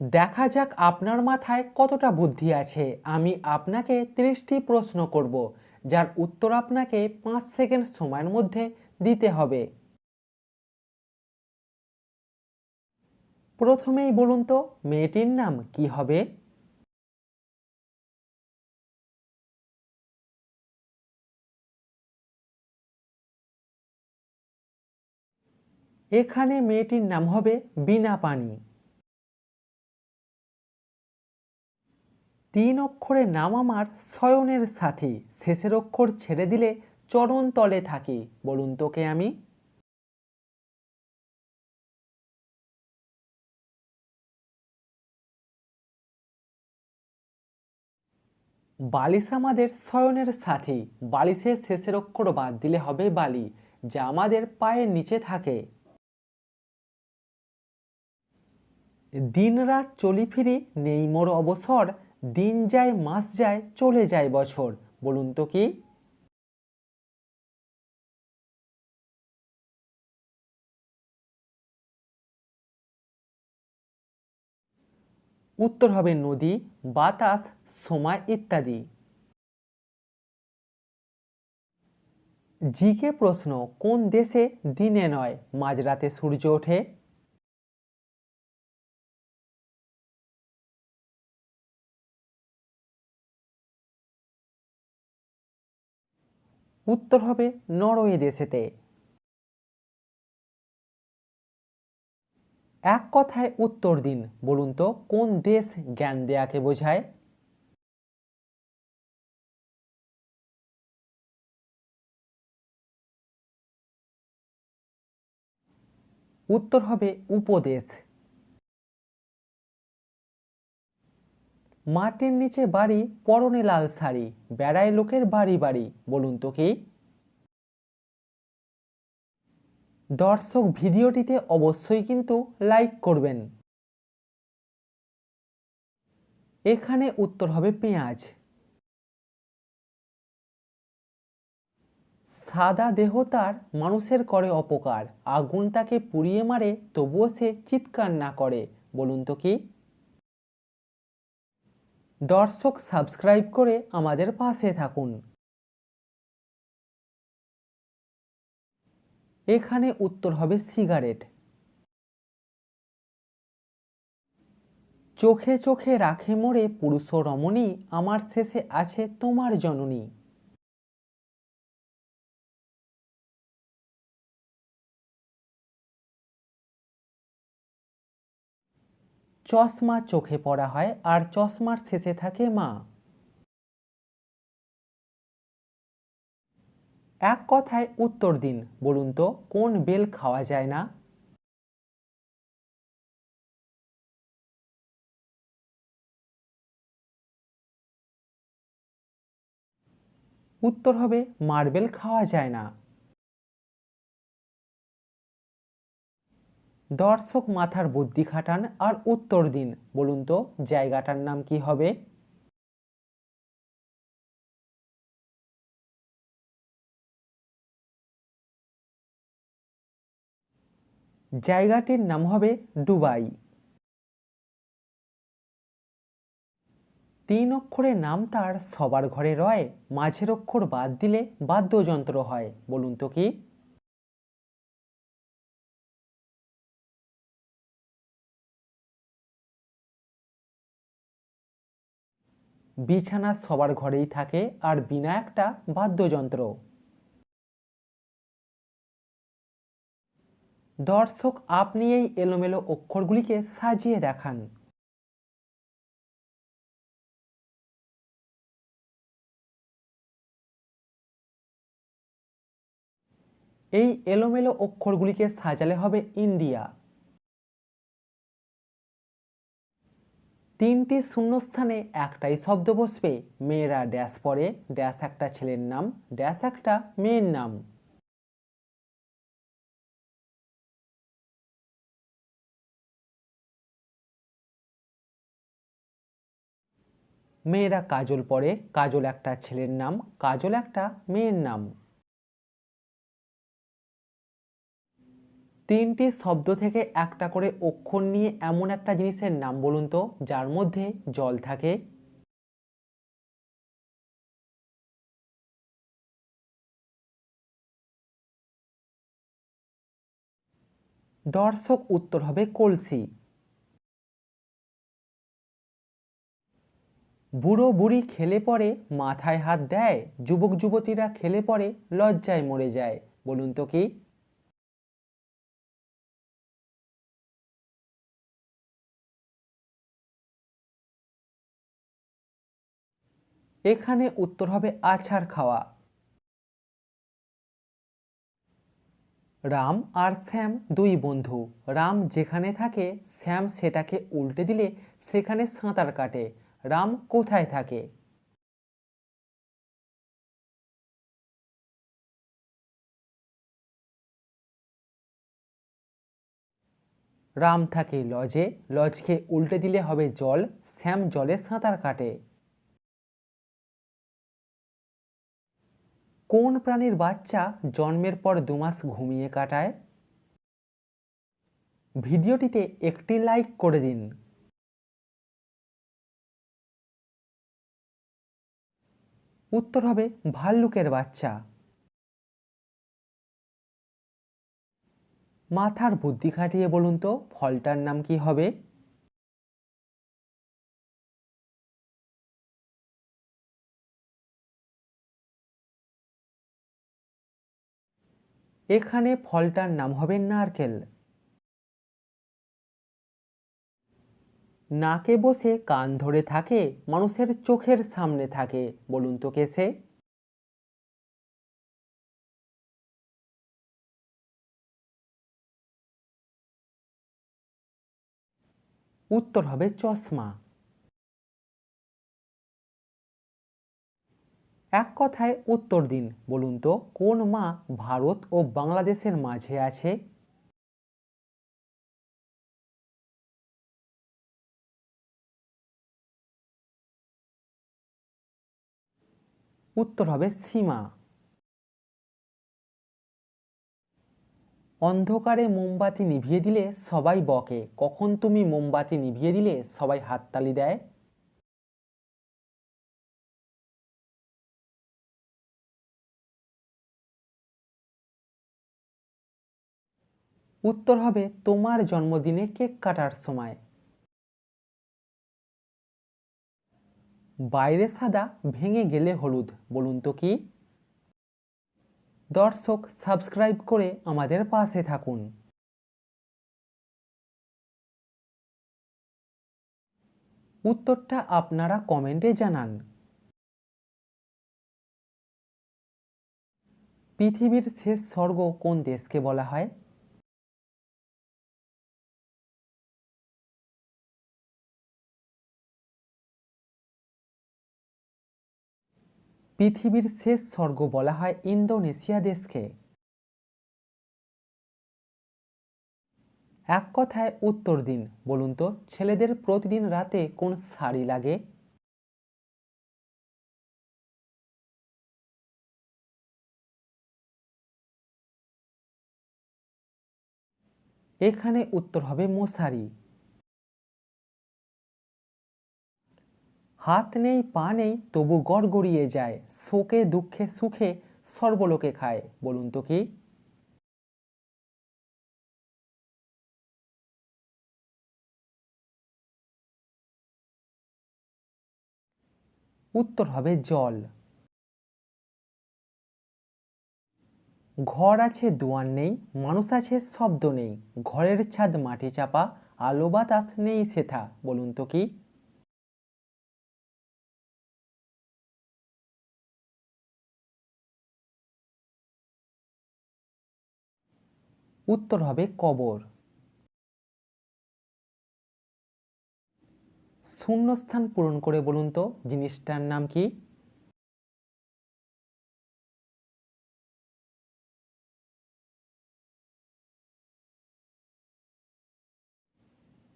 দেখা যাক আপনার মাথায় কতটা বুদ্ধি আছে। আমি আপনাকে তিরিশটি প্রশ্ন করব, যার উত্তর আপনাকে পাঁচ সেকেন্ড সময়ের মধ্যে দিতে হবে। প্রথমেই বলুন তো, মেয়েটির নাম কি হবে? এখানে মেয়েটির নাম হবে বিনা পানি তিন অক্ষরের নাম আমার শয়নের সাথী। শেষের অক্ষর ছেড়ে দিলে চরণ তলে থাকি। বলুন তোকে আমি। বালিশ আমাদের শয়নের সাথী। বালিশের শেষের অক্ষর বাদ দিলে হবে বালি, যা আমাদের পায়ের নিচে থাকে। দিন রাত চলি ফিরি, নেই মোর অবসর দিন যায়, মাস যায়, চলে যায় বছর। বলুন তো কি? উত্তর হবে নদী, বাতাস, সময় ইত্যাদি। জিকে প্রশ্ন, কোন দেশে দিনে নয়, মাঝরাতে সূর্য ওঠে? উত্তর হবে নরওয়ে দেশেতে। এক কথায় উত্তর দিন, বলুন তো, কোন দেশ জ্ঞান দেয়াকে বোঝায়? উত্তর হবে উপদেশ। মাটির নিচে বাড়ি, পরনে লাল শাড়ি, বেড়ায় লোকের বাড়ি বাড়ি, বলুন তো কি? দর্শক ভিডিওটিতে অবশ্যই কিন্তু লাইক করবেন। এখানে উত্তর হবে পেঁয়াজ। সাদা দেহ তার মানুষের করে অপকার, আগুন তাকে পুড়িয়ে মারে, তবুও সে চিৎকার না করে, বলুন তো কি? দর্শক সাবস্ক্রাইব করে আমাদের পাশে থাকুন। এখানে উত্তর হবে সিগারেট। চোখে চোখে রাখে মোরে পুরুষ রমণী আমার শেষে আছে তোমার জননী। চশমা চোখে পড়া হয় আর চশমার শেষে থাকে মা। এক কথায় উত্তর দিন, বলুন তো, কোন বেল খাওয়া যায় না? উত্তর হবে, মার্বেল খাওয়া যায় না। দর্শক মাথার বুদ্ধি খাটান আর উত্তর দিন। বলুন তো, জায়গাটার নাম কি হবে? জায়গাটির নাম হবে দুবাই। তিন অক্ষরের নাম তার সবার ঘরে রয়, মাঝের অক্ষর বাদ দিলে বাদ্যযন্ত্র হয়। বলুন তো কি? বিছানা সবার ঘরেই থাকে আর বিনা একটা বাদ্যযন্ত্র। দর্শক, আপনি এই এলোমেলো অক্ষরগুলিকে সাজিয়ে দেখান। এই এলোমেলো অক্ষরগুলিকে সাজালে হবে ইন্ডিয়া। তিনটি শূন্যস্থানে একটাই শব্দ বসবে। মেয়েরা ড্যাশ পরে, ড্যাশ একটা ছেলের নাম, ড্যাশ একটা মেয়ের নাম। মেয়েরা কাজল পরে, কাজল একটা ছেলের নাম, কাজল একটা মেয়ের নাম। তিনটি শব্দ থেকে একটা করে অক্ষর নিয়ে এমন একটা জিনিসের নাম বলুন তো, যার মধ্যে জল থাকে। দর্শক উত্তর হবে কলসি। বুড়ো বুড়ি খেলে পরে মাথায় হাত দেয়, যুবক যুবতীরা খেলে পরে লজ্জায় মরে যায়, বলুন তো কি? এখানে উত্তর হবে আছাড় খাওয়া। রাম আর শ্যাম দুই বন্ধু। রাম যেখানে থাকে, শ্যাম সেটাকে উল্টে দিলে সেখানে সাঁতার কাটে। রাম কোথায় থাকে? রাম থাকে লজে। লজকে উল্টে দিলে হবে জল। শ্যাম জলে সাঁতার কাটে। কোন প্রাণীর বাচ্চা জন্মের পর দু মাস ঘুমিয়ে কাটায়? ভিডিওটিতে একটি লাইক করে দিন। উত্তর হবে ভাল্লুকের বাচ্চা। মাথার বুদ্ধি খাটিয়ে বলুন তো, ফলটার নাম কি হবে? এখানে ফলটার নাম হবে নারকেল। নাকে বসে কান ধরে থাকে, মানুষের চোখের সামনে থাকে। বলুন তো কে সে? উত্তর হবে চশমা। এক কথায় উত্তর দিন, বলুন তো, কোন মা ভারত ও বাংলাদেশের মাঝে আছে? উত্তর হবে সীমা। অন্ধকারে মোমবাতি নিভিয়ে দিলে সবাই বকে। কখন তুমি মোমবাতি নিভিয়ে দিলে সবাই হাততালি দেয়? উত্তর হবে তোমার জন্মদিনে কেক কাটার সময়। বাইরে সাদা, ভেঙে গেলে হলুদ, বলুন তো কি? দর্শক সাবস্ক্রাইব করে আমাদের পাশে থাকুন। উত্তরটা আপনারা কমেন্টে জানান। পৃথিবীর শেষ স্বর্গ কোন দেশকে বলা হয়? পৃথিবীর শেষ স্বর্গ বলা হয় ইন্দোনেশিয়া দেশকে। এক কথায় উত্তর দিন, বলুন তো, ছেলেদের প্রতিদিন রাতে কোন শাড়ি লাগে? এখানে উত্তর হবে মশারি। হাত নেই, পা নেই, তবু গড়গড়িয়ে যায়। শোকে, দুঃখে, সুখে সর্বলোকে খায়। বলুন তো কি? উত্তর হবে জল। ঘর আছে, দুয়ার নেই, মানুষ আছে, শব্দ নেই। ঘরের ছাদ, মাটি চাপা, আলো বাতাস নেই, সেথা। বলুন তো কি? উত্তর হবে কবর। শূন্যস্থান পূরণ করে বলুন তো, জিনিসটার নাম কি?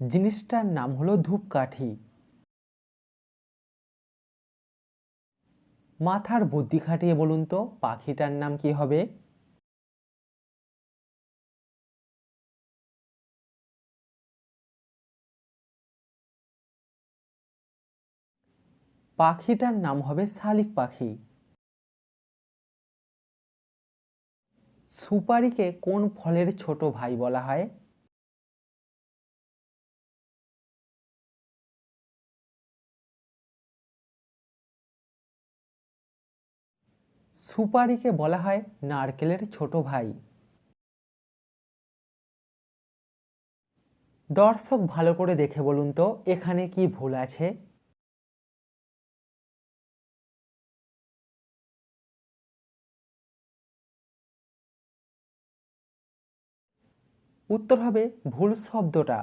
জিনিসটার নাম হলো ধূপকাঠি। মাথার বুদ্ধি খাটিয়ে বলুন তো, পাখিটার নাম কি হবে? পাখিটার নাম হবে শালিক পাখি। সুপারিকে কোন ফলের ছোট ভাই বলা হয়? সুপারিকে বলা হয় নারকেলের ছোট ভাই। দর্শক ভালো করে দেখে বলুন তো, এখানে কি ভুল আছে? উত্তর হবে ভুল শব্দটা।